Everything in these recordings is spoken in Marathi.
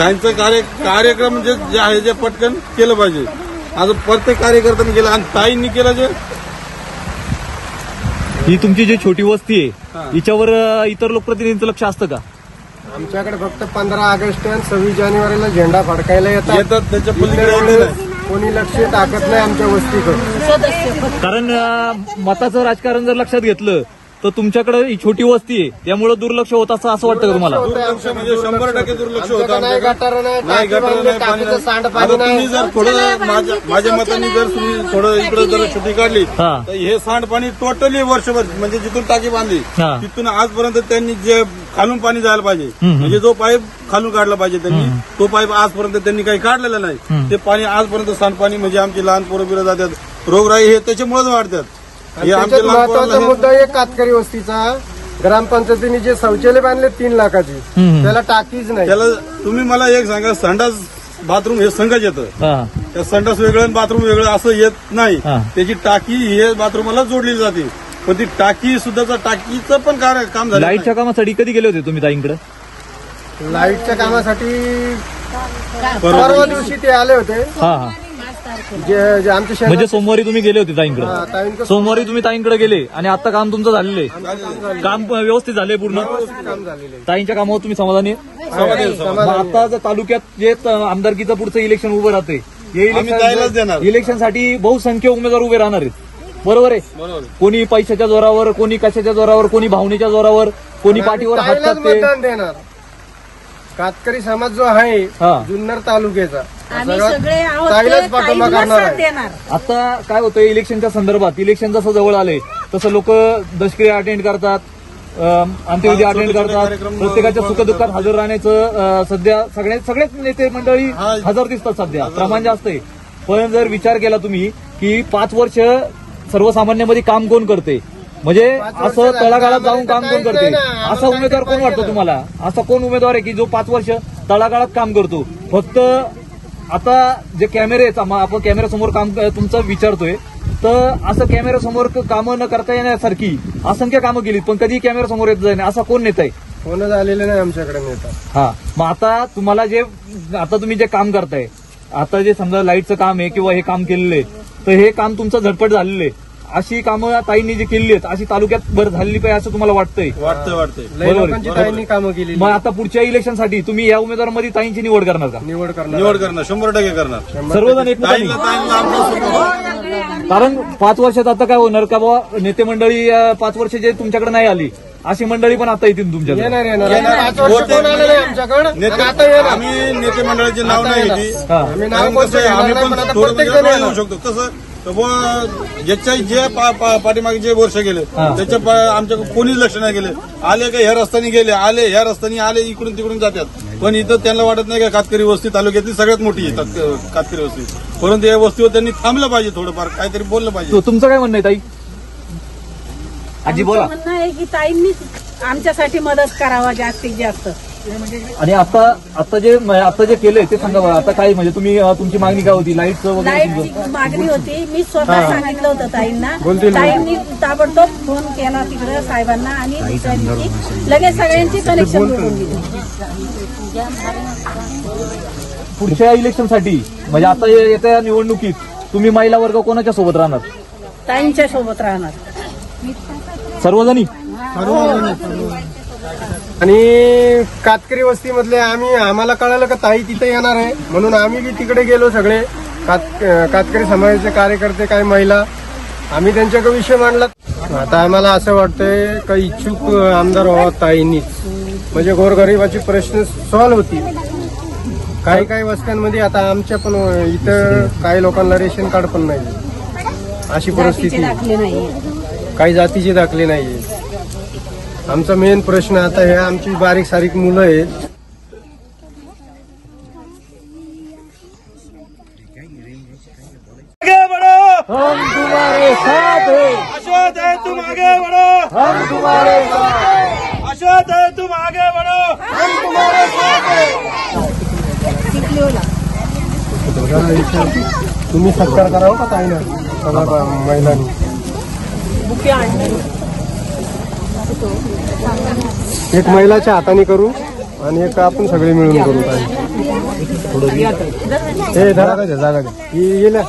त्यांचं कार्य कार्यक्रम जे जे आहे जे पटकन केलं पाहिजे आज प्रत्येक कार्यकर्त्यांनी केलं आणि ताईंनी केलं जे ही तुमची जी छोटी वस्ती हा. आहे हिच्यावर अं, इतर लोकप्रतिनिधींचं लक्ष असतं का आमच्याकडे फक्त पंधरा ऑगस्ट आणि सव्वीस जानेवारीला झेंडा फडकायला येतात येतात त्याच्या पलीकडे नाही. कोणी लक्ष टाकत नाही आमच्या वस्तीकडे कारण अं, मताचं राजकारण जर लक्षात घेतलं तर तुमच्याकडे ही छोटी वस्ती आहे त्यामुळे दुर्लक्ष होत असं असं वाटतं का तुम्हाला दुर्लक्ष म्हणजे शंभर टक्के दुर्लक्ष होतं आमच्याकडे नाही आमच्याकडे. गटारं नाही, नाही टाकी गटारं बांधली, नाही, पाणी टाकीचं नाही. सांडपाणी आता तुम्ही नाही. जर थोडं माझ्या माझ्या मताने जर तुम्ही थोडं इकडे जर शेती काढली हा. तर हे सांडपाणी टोटली वर्षभर म्हणजे जिथून टाकी बांधली हा. तिथून आजपर्यंत त्यांनी जे खालून पाणी जायला पाहिजे हम्म. म्हणजे जो पाईप खालून काढला पाहिजे त्यांनी तो पाईप आजपर्यंत त्यांनी काही काढलेला नाही. ते पाणी आजपर्यंत सांडपाणी म्हणजे आमची लहान पोरं बिरं जातात रोगराई हे त्याच्यामुळेच वाढतात हे आमच्या त्याच्यात लहान महत्त्वाचा पोरांना मुद्दा एक कातकरी वस्तीचा. ग्रामपंचायतीने जे शौचालय बांधले तीन लाखाची हम्म. त्याला टाकीच नाही. त्याला तुम्ही मला एक सांगा संडास बाथरूम हे संघच येतं. हा. त्या संडास वेगळं आणि बाथरूम वेगळं असं येत नाही. हा. त्याची टाकी हे बाथरूमला जोडली जाते. पण ती टाकी सुद्धा टाकीचं पण काम झालं लाईटच्या कामासाठी कधी गेले होते तुम्ही ताईंकडे? लाईटच्या कामासाठी परवा परवा दिवशी ते आले होते. हा हा. जे जे आमचे शहरात- म्हणजे सोमवारी तुम्ही गेले होते ताईंकडे. ताईंकडे सोमवारी तुम्ही ताईंकडे गेले आणि आता काम तुमचं झालेलं आहे. काम व्यवस्थित झालंय पूर्ण? काम झालेलं आहे. ताईंच्या कामावर तुम्ही समाधानी आहे? समाधानी, मग आता जर तालुक्यात जे त- आमदारकीचं पुढचं इलेक्शन उभं राहते हे आम्ही ताईलाच देणार. इलेक्शन इलेक्शनसाठी बहुसंख्य उमेदवार उभे राहणार आहेत. बरोबर आहे? कोणी पैशाच्या जोरावर कोणी कशाच्या जोरावर कोणी भावनेच्या जोरावर कोणी पाठीवर हात ताईलाच टाकते मतदान देणार. कातकरी समाज जो आहे हा. जुन्नर तालुक्याचा आम्ही सगळा सगळे आहोत ते ताईलाच पाठिंबा ताईंना करणार साथ आहे. देणार. आता काय होतं इलेक्शनच्या संदर्भात इलेक्शन जसं जवळ आलंय तसं लोक दशक्रिया अटेंड करतात अंत्यविधी हा, अटेंड करतात कार्यक्रम प्रत्येकाच्या सुखदुःखात हजर राहण्याचं अं, सध्या सगळे सगळेच नेते मंडळी हा. हजर दिसतात सध्या प्रमाण जास्त आहे. पण जर विचार केला तुम्ही की पाच वर्ष सर्वसामान्यांमध्ये काम कोण करते? म्हणजे असं तळागाळात जाऊन काम कोण करते? असा उमेदवार कोण वाटतो. तुम्हाला? असा कोण उमेदवार आहे की जो पाच वर्ष तळागाळात काम करतो? फक्त आता जे कॅमेरे आहेत आपण कॅमेऱ्यासमोर काम तुमचं विचारतोय तर असं कॅमेऱ्यासमोर कामं न करता येण्यासारखी असंख्य कामं केलीत पण कधी कॅमेऱ्यासमोर येत जाईल असा कोण नेता आहे कोण झालेलं नाही आमच्याकडे नेता. हा. मग आता तुम्हाला जे आता तुम्ही जे काम करताय आता जे समजा लाईटचं काम आहे किंवा हे काम केलेलं आहे तर हे काम तुमचं झटपट झालेलं आहे. अशी कामं ताईंनी जी केली आहेत अशी तालुक्यात बरं झालेली पाहिजे असं तुम्हाला वाटतंय? वाटतंय. लोकांची ताईंनी कामं केलेली मग आता पुढच्या इलेक्शनसाठी तुम्ही या उमेदवारामध्ये ताईंची निवड करणार का? निवड करणार. निवड करणार शंभर टक्के करणार. सर्वजण support. कारण पाच वर्षात आता काय होणार का बाबा नेते मंडळी पाच वर्ष जे तुमच्याकडे नाही आली अशी मंडळी पण आता येतील तुमच्याकडे. येणार येणार. येणार. आम्ही नेते मंडळाचे नाव नाही. आम्ही नाव आम्ही पण येऊ. शकतो. कसं ज्याच्या जे पा- पा- पाठीमागे जे वर्ष गेले. त्याच्या पा- आमच्याकडे कोणीच लक्ष नाही गेले आले का ह्या रस्त्याने गेले आले ह्या रस्त्याने आले इकडून तिकडून जातात. पण इथं त्यांना वाटत नाही का कातकरी वस्ती तालुक्यातली सगळ्यात मोठी आहे कात- कातकरी वस्ती. परंतु या वस्तीवर त्यांनी थांबलं पाहिजे थोडंफार काहीतरी बोललं पाहिजे. तु- तुमचं काय म्हणणं आहे ताई? आजी बोला. म्हणणं आहे की ताईंनी आमच्यासाठी मदत करावा जास्तीत जास्त. आणि आता आता जे आता जे केलंय ते सांगा बरं. आता काय म्हणजे तुम्ही तुमची मागणी काय होती? लाईटचं वगैरे तुमचं? लाईटची मागणी होती. मी स्वतः सांगितलं होतं ताईंना. ताईंनी ताबडतोब फोन केला तिकडे साहेबांना आणि दुसऱ्या दिवशी लगेच सगळ्यांची कनेक्शन दिली पुढच्या इलेक्शनसाठी म्हणजे आता येत्या निवडणुकीत तुम्ही महिला वर्ग कोणाच्या सोबत राहणार? ताईंच्या सोबत राहणार. सर्वजणी. आणि कातकरी वस्तीमधले आम्ही आम्हाला कळालं का ताई तिथे येणार आहे. म्हणून आम्ही बी तिकडे गेलो सगळे. कात कातकरी समाजाचे कार्यकर्ते काही महिला. आम्ही त्यांच्याकडे विषय मांडला. आता आम्हाला असं वाटतंय का इच्छुक आमदार व्हावा ताईंनीच. म्हणजे गोरगरिबाचे प्रश्न सॉल्व्ह होतील. काही काही वस्त्यांमध्ये आता आमच्या पण इथं काही लोकांना रेशन कार्ड पण नाही अशी परिस्थिती नाही काही जातीचे दाखले नाहीये. आमचा मेन प्रश्न आता हे आमची बारीक सारीक मुलं आहेत. हम तुम्हारे साथ हैं। अशोक है तुम आगे बढ़ो हम तुम्हारे साथ हैं. अशोक है तुम आगे बढ़ो चिखलीला तुम्ही सत्कार करावं का ताई ना सगळ्या महिलांनी एक महिलाच्या हाताने करू आणि एक आपण सगळे मिळून करू काय हे धरा का जागा द्या. ही गेल्या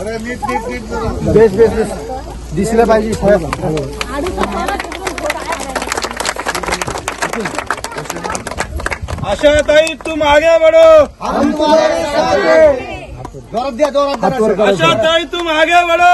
बेस बेस बेस. दिसलं पाहिजे. आशा ताई तुम आगे बढ़ो हात वर करा. आशा ताई तुम आगे बढ़ो